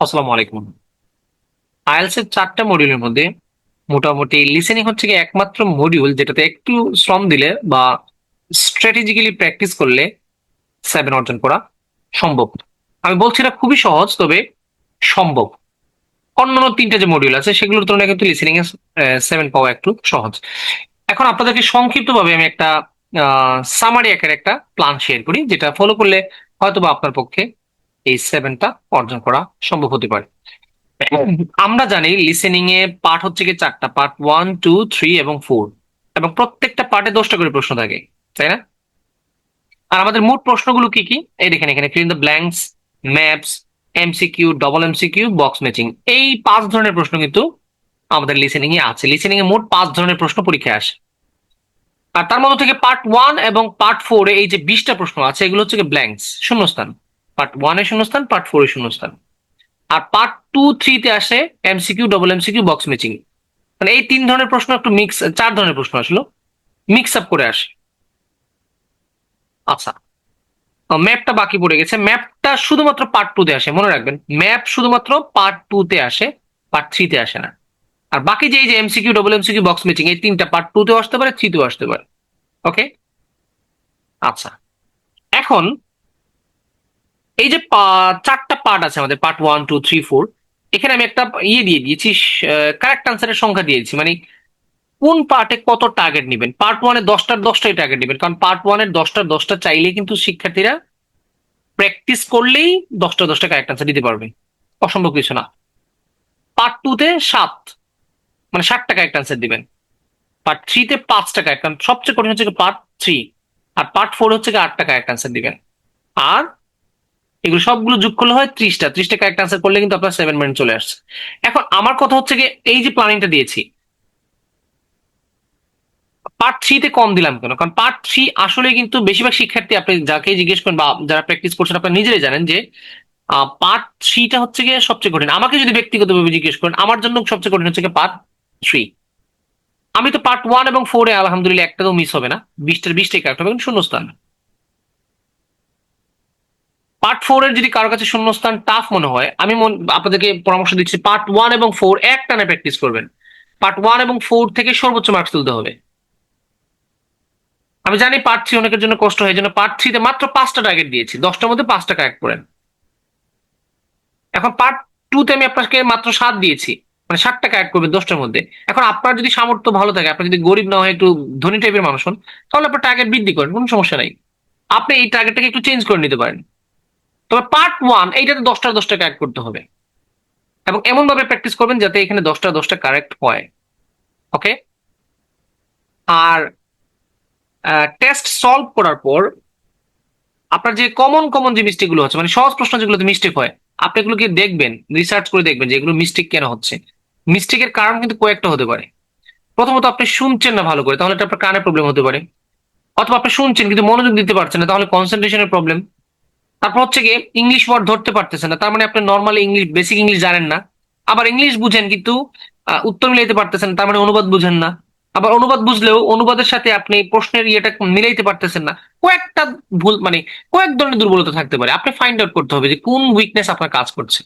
আসসালামু আলাইকুম। আইএলস এর চারটা মডিউলের মধ্যে মোটামুটি লিসেনিং হচ্ছে কি একমাত্র মডিউল যেটাতে একটু শ্রম দিলে বা স্ট্র্যাটেজিক্যালি প্র্যাকটিস করলে সেভেন অর্জন করা সম্ভব। আমি বলছি না খুবই সহজ, তবে সম্ভব। অন্যান্য তিনটে যে মডিউল আছে, সেগুলোর তুলনায় কিন্তু লিসেনিং এ সেভেন পাওয়া একটু সহজ। এখন আপনাদেরকে সংক্ষিপ্তভাবে আমি একটা সামারি আকারে একটা প্ল্যান শেয়ার করি, যেটা ফলো করলে হয়তোবা আপনার পক্ষে এই সেভেনটা অর্জন করা সম্ভব হতে পারে। আমরা জানি লিসেনিং এ পার্ট হচ্ছে কি চারটা। পার্ট ওয়ান টু থ্রি এবং ফোর এবং প্রত্যেকটা পার্টে দশটা করে প্রশ্ন থাকে, তাই না? আর আমাদের মোট প্রশ্নগুলো কি কি? এই দেখেন এখানে fill the blanks maps MCQ double MCQ box matching এই পাঁচ ধরনের প্রশ্ন কিন্তু আমাদের লিসেনিং এ আছে। লিসেনিং এ মোট পাঁচ ধরনের প্রশ্ন পরীক্ষায় আসে। আর তার মধ্যে থেকে পার্ট ওয়ান এবং পার্ট ফোর এই যে বিশটা প্রশ্ন আছে, এগুলো হচ্ছে ব্ল্যাঙ্কস শূন্যস্থান। পার্ট ওয়ানে শূন্যস্থান পার্ট ফোর এ শূন্যস্থান। আর পার্ট টু থ্রিতে আসে MCQ double MCQ box matching মানে এই তিন ধরনের প্রশ্ন একটু মিক্স চার ধরনের প্রশ্ন আসলো। মিক্স আপ করে আসে। আচ্ছা। ম্যাপটা বাকি পড়ে গেছে। ম্যাপটা শুধুমাত্র পার্ট টু তে আসে, মনে রাখবেন। ম্যাপ শুধুমাত্র পার্ট টু তে আসে পার্ট থ্রিতে আসে না। আর বাকি যে এই যে MCQ double MCQ box matching এই তিনটা পার্ট টু তেও আসতে পারে থ্রিতেও আসতে পারে। ওকে আচ্ছা। এখন এই যে চারটা পার্ট আছে আমাদের part one two three four এখানে আমি একটা ইয়ে দিয়ে দিয়েছি কারেক্ট আনসারের সংখ্যা দিয়েছি। মানে কোন পার্টে কত টার্গেট নেবেন? পার্ট ওয়ানে দশটার দশটাই টার্গেট নেবেন, কারণ পার্ট ওয়ানের দশটার দশটা চাইলেই কিন্তু শিক্ষার্থীরা প্র্যাকটিস করলেই দশটা দশটা কারেক্ট আনসার দিতে পারবে। অসম্ভব কিছু না। পার্ট টুতে সাত মানে ষাটটা কারেক্ট আনসার দিবেন। পার্ট থ্রিতে পাঁচ টাকা কারণ সবচেয়ে কঠিন হচ্ছে পার্ট থ্রি আর পার্ট ফোর হচ্ছে আট টাকা কারেক্ট আনসার দিবেন। আর এগুলো সবগুলো যোগ করলে হয় ত্রিশটা। ত্রিশটা কারেক্ট আনসার করলে কিন্তু আপনার সেভেন মিনিট চলে আসছে। এখন আমার কথা হচ্ছে কি এই যে প্ল্যানিংটা দিয়েছি পার্ট থ্রিতে কম দিলাম কেন? কারণ পার্ট থ্রি আসলে কিন্তু বেশিরভাগ শিক্ষার্থী আপনি যাকে জিজ্ঞেস করেন বা যারা প্র্যাকটিস করছেন আপনারা নিজেরাই জানেন যে পার্ট থ্রিটা হচ্ছে গিয়ে সবচেয়ে কঠিন। আমাকে যদি ব্যক্তিগতভাবে জিজ্ঞেস করেন, আমার জন্য সবচেয়ে কঠিন হচ্ছে পার্ট থ্রি আমি তো পার্ট ওয়ান এবং ফোরে আলহামদুলিল্লাহ একটাও মিস হবে না। বিশটার বিশটাই কারেক্ট হবে শূন্যস্থান। পার্ট ফোর এর যদি কারও কাছে শূন্যস্থান টাফ মনে হয়, আমি আপনাদেরকে পরামর্শ দিচ্ছি পার্ট ওয়ান এবং ফোর এক টানে প্র্যাকটিস করবেন। পার্ট ওয়ান এবং ফোর থেকে সর্বোচ্চ মার্কস তুলতে হবে। আমি জানি পার্ট থ্রি অনেকের জন্য কষ্ট হয় জন্য পার্ট থ্রিতে মাত্র পাঁচটা টার্গেট দিয়েছি। দশটার মধ্যে পাঁচটা কারেক্ট করেন। এখন পার্ট টুতে আমি আপনাকে মাত্র সাত দিয়েছি মানে সাতটা কারেক্ট করবেন দশটার মধ্যে। এখন আপনার যদি সামর্থ্য ভালো থাকে, আপনি যদি গরিব না হয়, একটু ধনী টাইপের মানুষ হন, তাহলে আপনার টার্গেট বৃদ্ধি করেন কোনো সমস্যা নাই। আপনি এই টার্গেটটাকে একটু চেঞ্জ করে নিতে পারেন। তবে পার্ট ওয়ান এইটাতে দশটা দশটা কারেক্ট করতে হবে। এবং এমন ভাবে প্র্যাকটিস করবেন যাতে এখানে দশটা দশটা কারেক্ট হয়। ওকে আর টেস্ট সলভ করার পর আপনার যে কমন কমন যে মিস্টেকগুলো হচ্ছে মানে সহজ প্রশ্ন যেগুলোতে মিস্টেক হয়, আপনি এগুলোকে দেখবেন রিসার্চ করে দেখবেন যে এগুলো মিস্টেক কেন হচ্ছে। মিস্টেকের কারণ কিন্তু কয়েকটা হতে পারে। প্রথমত আপনি শুনছেন না ভালো করে, তাহলে এটা আপনার কানে প্রবলেম হতে পারে। অথবা আপনি শুনছেন কিন্তু মনোযোগ দিতে পারছেন না, তাহলে কনসেন্ট্রেশনের প্রবলেম তারপর হচ্ছে কি ইংলিশ ওয়ার্ড ধরতে পারতেছে না। তার মানে আপনি নর্মালি ইংলিশ বেসিক ইংলিশ জানেন না। আবার ইংলিশ বুঝেন কিন্তু উত্তর মিলাইতে পারতেছেন তার মানে অনুবাদ বুঝেন না। আবার অনুবাদ বুঝলেও অনুবাদের সাথে আপনি প্রশ্নের ইয়েটা মিলাইতে পারতেছেন না। কয়েকটা ভুল মানে কয়েক ধরনের দুর্বলতা থাকতে পারে। আপনি ফাইন্ড আউট করতে হবে যে কোন উইকনেস আপনার কাজ করছে।